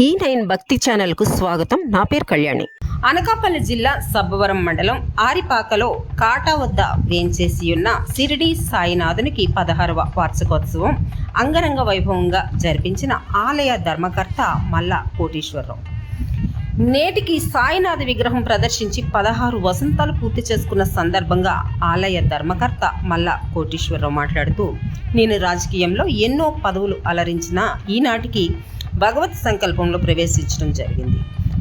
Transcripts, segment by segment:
Nine భక్తి ఛానల్కు స్వాగతం. నా పేరు కళ్యాణి. అనకాపల్లి జిల్లా సబ్బవరం మండలం ఆరిపాకలో కాటా వద్ద వేంచేసి ఉన్న సిరిడి సాయినాథునికి పదహారవ వార్షికోత్సవం అంగరంగ వైభవంగా జరిపించిన ఆలయ ధర్మకర్త మల్ల కోటీశ్వరరావు. నేటికి సాయినాథ విగ్రహం ప్రదర్శించి పదహారు వసంతాలు పూర్తి చేసుకున్న సందర్భంగా ఆలయ ధర్మకర్త మల్ల కోటీశ్వరరావు మాట్లాడుతూ నేను రాజకీయంలో ఎన్నో పదవులు అలరించిన ఈనాటికి భగవత్ సంకల్పంలో ప్రవేశించడం జరిగింది.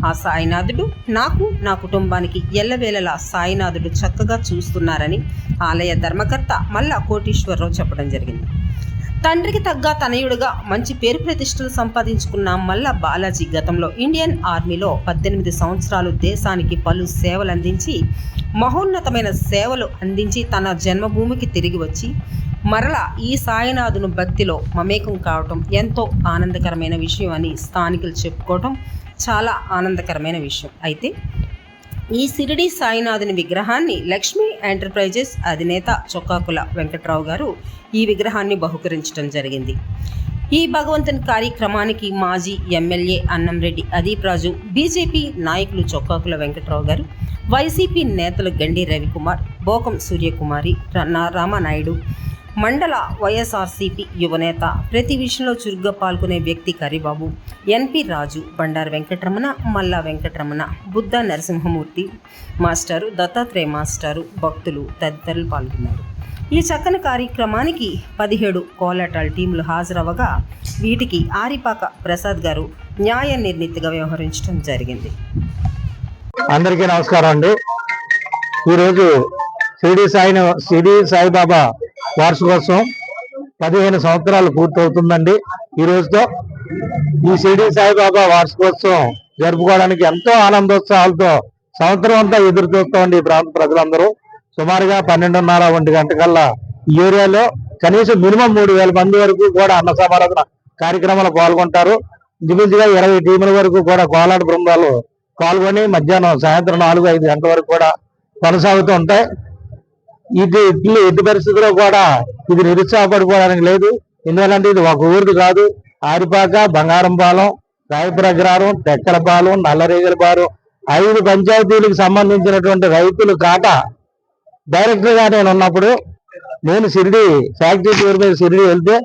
ఆ సాయినాథుడు నాకు నా కుటుంబానికి ఎల్లవేళలా సాయినాథుడు చక్కగా చూస్తున్నారని ఆలయ ధర్మకర్త మల్ల కోటీశ్వరరావు చెప్పడం జరిగింది. తండ్రికి తగ్గ తనయుడుగా మంచి పేరు ప్రతిష్టలు సంపాదించుకున్న మల్ల బాలాజీ గతంలో ఇండియన్ ఆర్మీలో పద్దెనిమిది సంవత్సరాలు దేశానికి పలు సేవలు అందించి మహోన్నతమైన సేవలు అందించి తన జన్మభూమికి తిరిగి వచ్చి మరలా ఈ సాయినాథును భక్తిలో మమేకం కావటం ఎంతో ఆనందకరమైన విషయం అని స్థానికులు చెప్పుకోవటం చాలా ఆనందకరమైన విషయం. అయితే ఈ సిరిడి సాయినాథుని విగ్రహాన్ని లక్ష్మీ ఎంటర్ప్రైజెస్ అధినేత చొక్కాకుల వెంకట్రావు గారు ఈ విగ్రహాన్ని బహుకరించడం జరిగింది. ఈ భగవంతుని కార్యక్రమానికి మాజీ ఎమ్మెల్యే అన్నంరెడ్డి అదీప్ రాజు బీజేపీ నాయకులు చొక్కాకుల వెంకట్రావు గారు వైసీపీ నేతలు గండి రవికుమార్ బోకం సూర్యకుమారి రామానాయుడు మండల వైఎస్ఆర్సీపీ యువనేత ప్రతి విషయంలో చురుగ్గా పాల్గొనే వ్యక్తి కరిబాబు ఎన్పి రాజు బండారు వెంకటరమణ మల్లా వెంకటరమణ బుద్ధ నరసింహమూర్తి మాస్టారు దత్తాత్రేయ మాస్టారు భక్తులు తదితరులు పాల్గొన్నారు. ఈ చక్కని కార్యక్రమానికి పదిహేడు కోలాటాల టీంలు హాజరవగా వీటికి ఆరిపాక ప్రసాద్ గారు న్యాయ నిర్ణీతిగా వ్యవహరించడం జరిగింది. అందరికీ నమస్కారం అండి. ఈరోజు షిరిడి సాయి షిరిడి సాయిబాబా వార్షికోత్సవం పదిహేను సంవత్సరాలు పూర్తవుతుందండి. ఈ రోజుతో ఈ షిరిడి సాయిబాబా వార్షికోత్సవం జరుపుకోవడానికి ఎంతో ఆనందోత్సాహాలతో సంవత్సరం అంతా ఎదురు చూస్తామండి ఈ ప్రాంత ప్రజలందరూ. సుమారుగా పన్నెండున్నర ఒంటి గంటకల్లా ఈ ఏరియాలో కనీసం మినిమం మూడు వేల మంది వరకు కూడా అన్న సమారాధన కార్యక్రమాలు పాల్గొంటారు. ఇంచుమించుగా ఇరవై టీముల వరకు కూడా కోలాట బృందాలు పాల్గొని మధ్యాహ్నం సాయంత్రం నాలుగు ఐదు గంటల వరకు కూడా కొనసాగుతూ ఉంటాయి. ఇది ఇట్లు ఎట్టి పరిస్థితుల్లో కూడా ఇది నిరుత్సాహపడిపోవడానికి లేదు. ఎందుకంటే ఇది ఒక ఊరిది కాదు. ఆరిపాక బంగారంపాలెం రాయప్రగ్రారం తెక్కలపాలెం నల్లరేగలపాలెం ఐదు పంచాయతీలకు సంబంధించినటువంటి రైతులు కాట డైరెక్టర్గా నేను ఉన్నప్పుడు నేను షిరిడి ఫ్యాక్టరీ టూర్ మీద షిరిడి వెళ్తే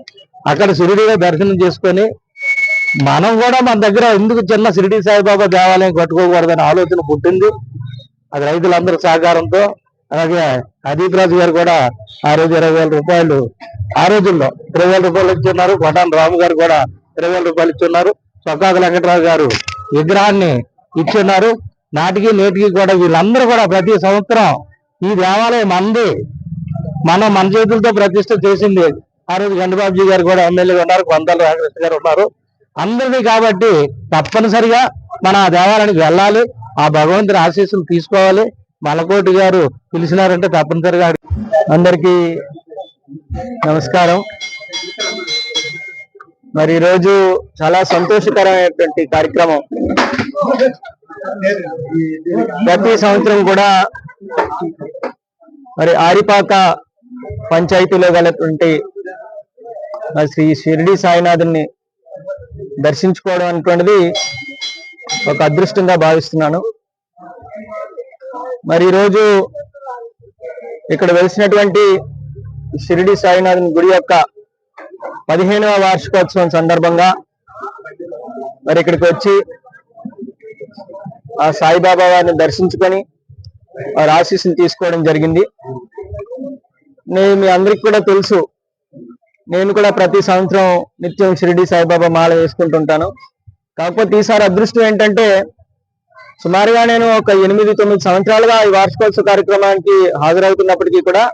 అక్కడ షిరిడిలో దర్శనం చేసుకొని మనం కూడా మన దగ్గర ఎందుకు చిన్న షిరిడి సాయిబాబా దేవాలయం కట్టుకోకూడదనే ఆలోచన పుట్టింది. అది రైతులందరి సహకారంతో అలాగే అదీప్ రాజు గారు కూడా ఆ రోజు ఇరవై వేల రూపాయలు ఆ రోజుల్లో ఇరవై వేల రూపాయలు ఇచ్చున్నారు. కొటాన్ రాము గారు కూడా ఇరవై వేల రూపాయలు ఇచ్చున్నారు. సొక్కాకు వెంకటరావు గారు విగ్రహాన్ని ఇచ్చున్నారు. నాటికి నేటికి కూడా వీళ్ళందరూ కూడా ప్రతి సంవత్సరం ఈ దేవాలయం మంది మనం మన చేతులతో ప్రతిష్ట చేసింది. ఆ రోజు గండబాబుజీ గారు కూడా ఎమ్మెల్యే ఉన్నారు. కొందరు రామకృష్ణ గారు ఉన్నారు. అందరినీ కాబట్టి తప్పనిసరిగా మన దేవాలయానికి వెళ్ళాలి. ఆ భగవంతుని ఆశీస్సులు తీసుకోవాలి. మలకోటి గారు పిలిచినారంటే తప్పనిసరిగా అందరికీ నమస్కారం. మరి ఈరోజు చాలా సంతోషకరమైనటువంటి కార్యక్రమం. ప్రతి సంవత్సరం కూడా మరి ఆరిపాక పంచాయతీలో గలటువంటి మరి శ్రీ షిరిడి సాయినాథుని దర్శించుకోవడం అనేటువంటిది ఒక అదృష్టంగా భావిస్తున్నాను. మరి ఈరోజు ఇక్కడ వెలిసినటువంటి షిరిడి సాయినాథుని గుడి యొక్క పదిహేనవ వార్షికోత్సవం సందర్భంగా మరి ఇక్కడికి వచ్చి ఆ సాయిబాబా వారిని దర్శించుకొని వారి ఆశీస్సులు తీసుకోవడం జరిగింది. నేను మీ అందరికి కూడా తెలుసు నేను కూడా ప్రతి సంవత్సరం నిత్యం షిరిడి సాయిబాబా మాల వేసుకుంటుంటాను. కాకపోతే ఈసారి అదృష్టం ఏంటంటే సుమారుగా నేను ఒక ఎనిమిది తొమ్మిది సంవత్సరాలుగా ఈ వార్షికోత్సవ కార్యక్రమానికి హాజరవుతున్నప్పటికీ కూడా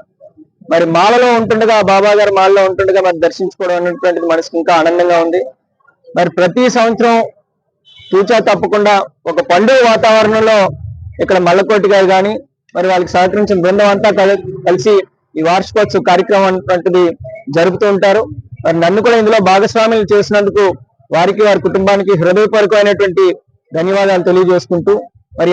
మరి మాలలో ఉంటుండగా బాబా గారి మాలలో ఉంటుండగా మరి దర్శించుకోవడం అనేటువంటిది మనసుకి ఇంకా ఆనందంగా ఉంది. మరి ప్రతి సంవత్సరం తూచా తప్పకుండా ఒక పండుగ వాతావరణంలో ఇక్కడ మల్లకోటి గారు కానీ మరి వాళ్ళకి సహకరించిన బృందం అంతా కలిసి ఈ వార్షికోత్సవ కార్యక్రమం అనేటువంటిది జరుపుతూ ఉంటారు. మరి నన్ను కూడా ఇందులో భాగస్వాములు చేసినందుకు వారికి వారి కుటుంబానికి హృదయపూర్వకమైనటువంటి ధన్యవాదాలు తెలియజేసుకుంటూ మరి